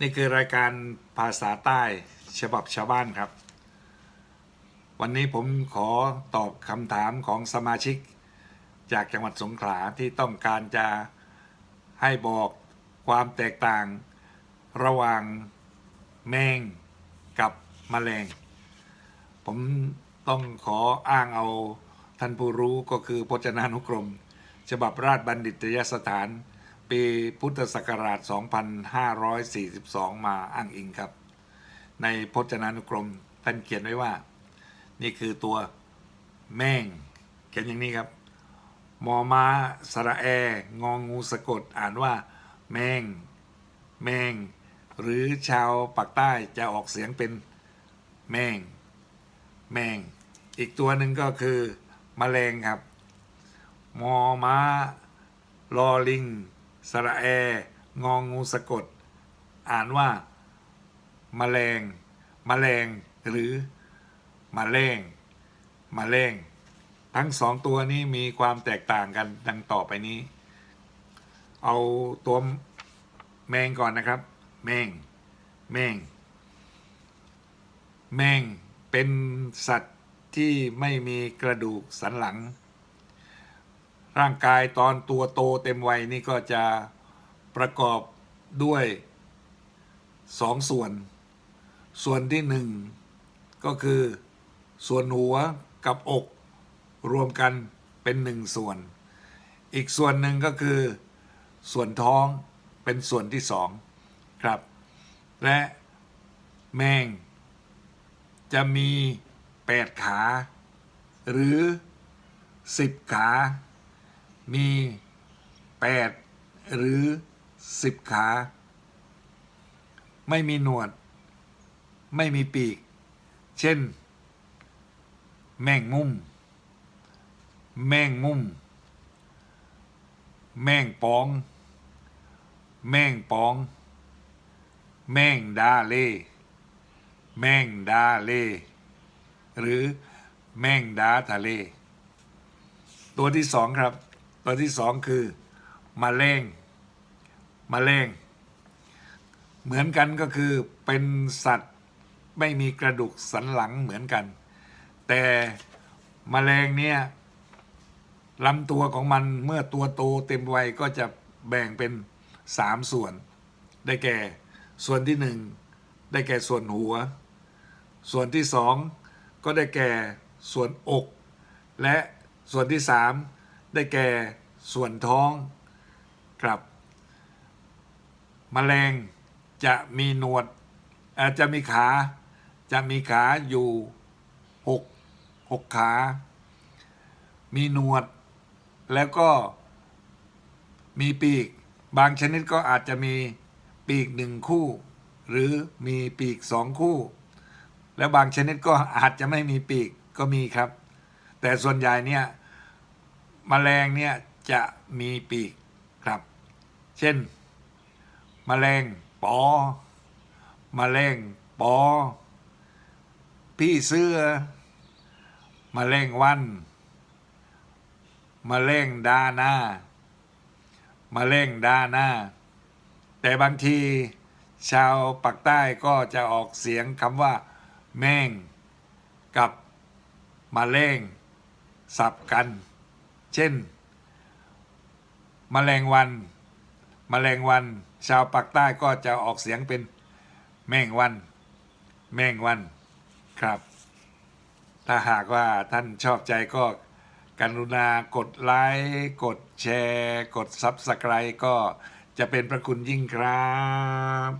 นี่คือรายการภาษาใต้ฉบับชาวบ้านครับ วันนี้ผมขอตอบคำถามของสมาชิก จากจังหวัดสงขลาที่ต้องการจะให้บอกความแตกต่าง ระหว่างแมงกับแมลง ผมต้องขออ้างเอาท่านผู้รู้ก็คือพจนานุกรม ฉบับราชบัณฑิตยสถาน ปีพุทธศักราช 2542 มาอ้างอิงครับ ในพจนานุกรมท่านเขียนไว้ว่า นี่คือตัวแม่งเขียนอย่างนี้ครับ มอม้าสระแอ งองงูสะกดอ่านว่า แมง แมง หรือชาวปากใต้จะออกเสียงเป็นแมง แมง อีกตัวหนึ่งก็คือมแมลงครับ มอม้าลอลิง สระแอ งองงูสะกด อ่านว่าแมลงแมลงหรือมแมลงมแมลงทั้งสองตัวนี้มีความแตกต่างกันดังต่อไปนี้ เอาตัวแมงก่อนนะครับ แมง แมง แมงเป็นสัตว์ที่ไม่มีกระดูกสันหลัง ร่างกายตอนตัวโตเต็มวัยนี่ก็จะประกอบด้วยสองส่วน ส่วนที่หนึ่งก็คือส่วนหัวกับอกรวมกันเป็นหนึ่งส่วน อีกส่วนหนึ่งก็คือ ส่วนท้องเป็นส่วนที่สองครับ และแมง จะมีแปดขา หรือสิบขา มีแปดหรือสิบขา ไม่มีหนวด ไม่มีปีก เช่น แมงมุม แมงมุม แมงปอง แมงปอง แมงดาเล่แมงดาเล่หรือแมงดาทะเล ตัวที่สองครับ ตัวที่สองคือมแมลงมแมลงเหมือนกันก็คือเป็นสัตว์ไม่มีกระดูกสันหลังเหมือนกัน แต่มแมลงเนี่ยลำตัวของมันเมื่อตัวโตเต็มวัยก็จะแบ่งเป็นสามส่วน ได้แก่ส่วนที่หนึ่งได้แก่ส่วนหัว ส่วนที่สองก็ได้แก่ส่วนอก และส่วนที่สาม ได้แก่ส่วนท้องครับมแมลงจะมีหนวดอาจจะมีขาจะมีขาอยู่หกหกขา มีหนวด แล้วก็มีปีก บางชนิดก็อาจจะมีปีกหนึ่งคู่ หรือมีปีกสองคู่ แล้วบางชนิดก็อาจจะไม่มีปีกก็มีครับ แต่ส่วนใหญ่เนี่ย มแมลงเนี่ยจะมีปีกครับ เช่นมแมลงปอมแมลงปอ พี่เสื้อมแมลงวันมแมลงดาหน้ามแมลงดาหน้า แต่บางทีชาวปากใต้ก็จะออกเสียงคำว่า แม่ง กับมแมลงสับกัน เช่นมแมลงวันมแมลงวัน ชาวปากใต้ก็จะออกเสียงเป็นแม่งวัน แม่งวันครับ ถ้าหากว่าท่านชอบใจก็กรุณากดไลค์กดแชร์ กด Subscribe ก็จะเป็นประคุณยิ่งครับ